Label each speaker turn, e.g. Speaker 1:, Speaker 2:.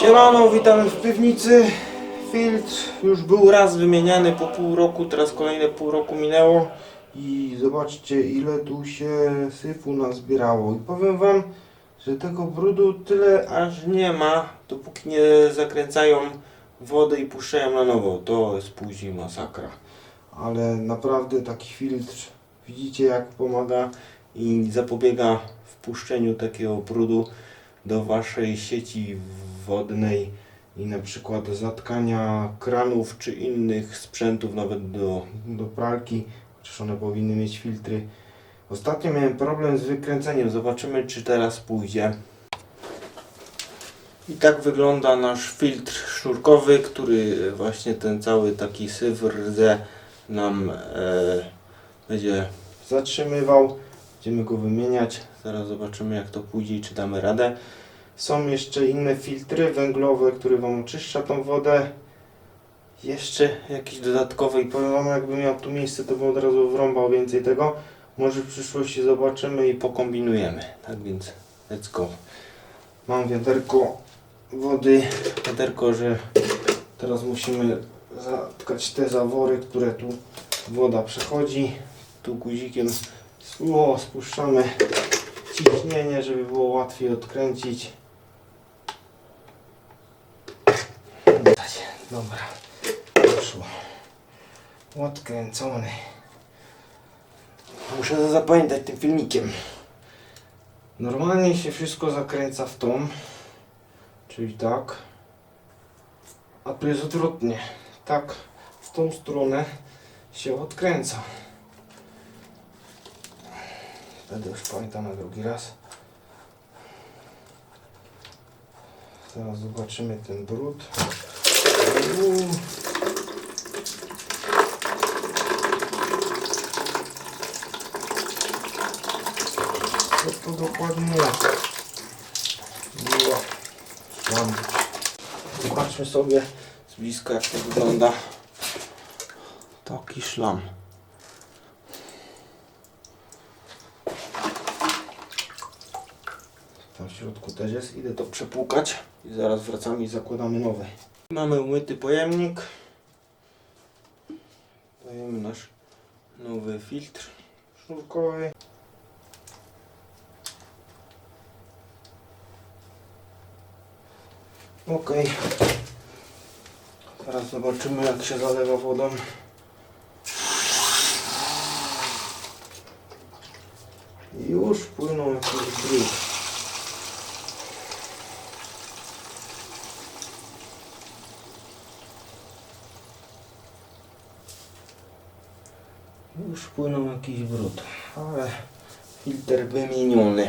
Speaker 1: Siemano, witamy w piwnicy. Filtr już był raz wymieniany po pół roku, teraz kolejne pół roku minęło. I zobaczcie ile tu się syfu nazbierało. I powiem wam, że tego brudu tyle aż nie ma, dopóki nie zakręcają wodę i puszczają na nowo. To jest później masakra. Ale naprawdę taki filtr, widzicie jak pomaga i zapobiega wpuszczeniu takiego brudu do waszej sieci wodnej i na przykład zatkania kranów czy innych sprzętów, nawet do, do pralki, chociaż one powinny mieć filtry. Ostatnio miałem problem z wykręceniem, zobaczymy czy teraz pójdzie. I tak wygląda nasz filtr sznurkowy, który właśnie ten cały taki syf nam e, będzie zatrzymywał. Będziemy go wymieniać. Zaraz zobaczymy jak to pójdzie i czy damy radę. Są jeszcze inne filtry węglowe, które Wam oczyszcza tą wodę. Jeszcze jakieś dodatkowe i powiem Wam jakbym miał tu miejsce to bym od razu wrąbał więcej tego. Może w przyszłości zobaczymy i pokombinujemy. Tak więc let's go. Mam wiaderko wody. Wiaderko, że teraz musimy zatkać te zawory, które tu woda przechodzi. Tu guzikiem o, spuszczamy ciśnienie, żeby było łatwiej odkręcić. Dobra, poszło. Odkręcony. Muszę zapamiętać tym filmikiem. Normalnie się wszystko zakręca w tą, czyli tak. A tu jest odwrotnie. Tak, w tą stronę się odkręca. Będę już pamiętał na drugi raz. Zaraz zobaczymy ten brud. Uuu. Co to dokładnie szlam. Zobaczmy sobie z bliska jak to wygląda. Taki szlam. W środku też jest. Idę to przepłukać i zaraz wracamy i zakładamy nowy. Mamy umyty pojemnik. Dajemy nasz nowy filtr sznurkowy. Ok. Teraz zobaczymy jak się zalewa wodą. Już płyną jakieś Już płynął jakiś brud, ale filtr wymieniony.